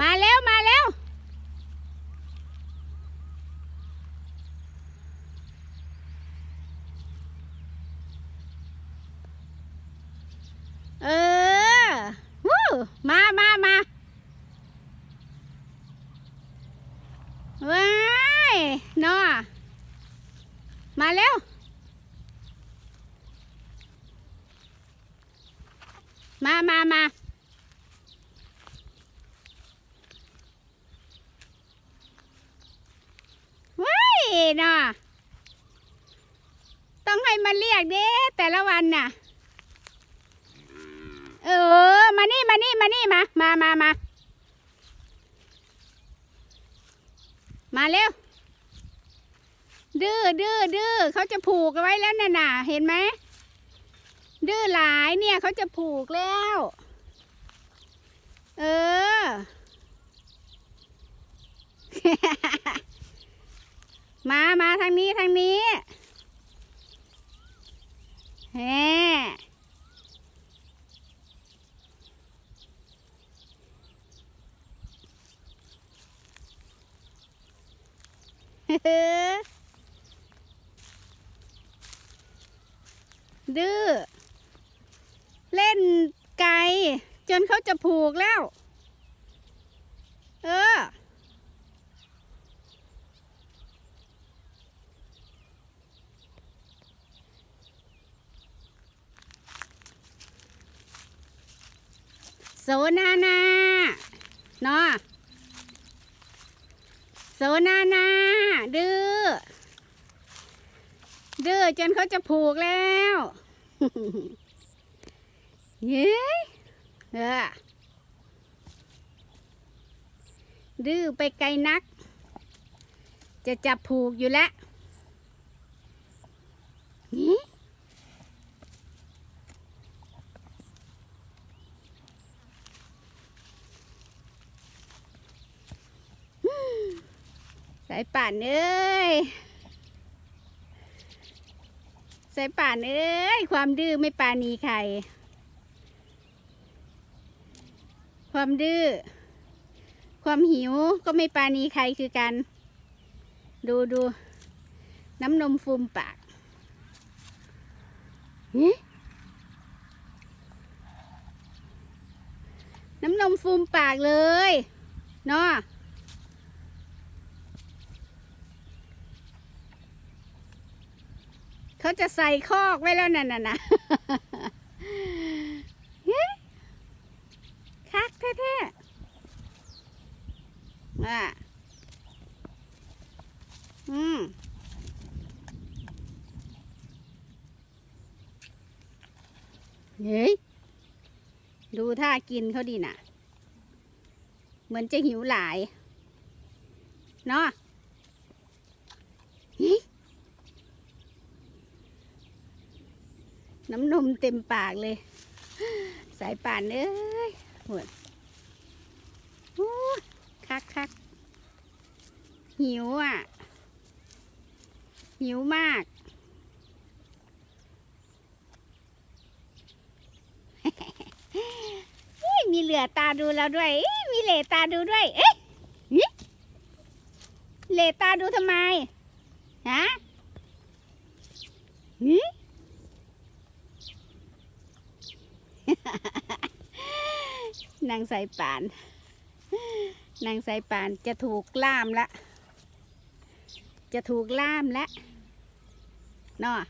มาแล้วมาแล้ว เออวู้มามามาว้ายนอมาแล้วมามามาว้าย นอต้องให้มันเรียกเด้แต่ละวันน่ะ เออ มานี่มานี่มานี่มา มามามามาเร็ว ดื้อดื้อดื้อเขาจะผูกเอาไว้แล้วน่ะน่ะ เห็นไหมดื้อหลายเนี่ยเขาจะผูกแล้ว เออ มา มาทางนี้ ทางนี้ แฮดื้อ เล่นไกล จนเขาจะผูกแล้ว เออ นานาเนาะโซนานาดื้อดื้อจนเขาจะผูกแล้วเย้เออดื้อไปไกลนัก จะจับผูกอยู่แล้วนี่ สายป่านเอ้ยสายป่านเอ้ยความดื้อไม่ปานีใครความดื้อความหิวก็ไม่ปานีใครคือกัน ดูดูน้ำนมฟูมปากน้ำนมฟูมปากเลยเนาะ เขาจะใส่คอกไว้แล้วนั่นน่ะนะเฮ้ยคักแท้ๆอะอืมเฮ้ย ดูท่ากินเขาดีน่ะ เหมือนจะหิวหลาย เนาะเฮ้ย น้ำนมเต็มปากเลย สายป่านเอ้ยหวดคักคักหิวอะ หิวมากเฮ้ยมีเหลือตาดูแล้วด้วย มีเหลตาดูด้วย เอ๊ะเหลตาดูทำไม ฮะหึ นางสายป่าน นางสายป่านจะถูกล่ามละ จะถูกล่ามละเนาะ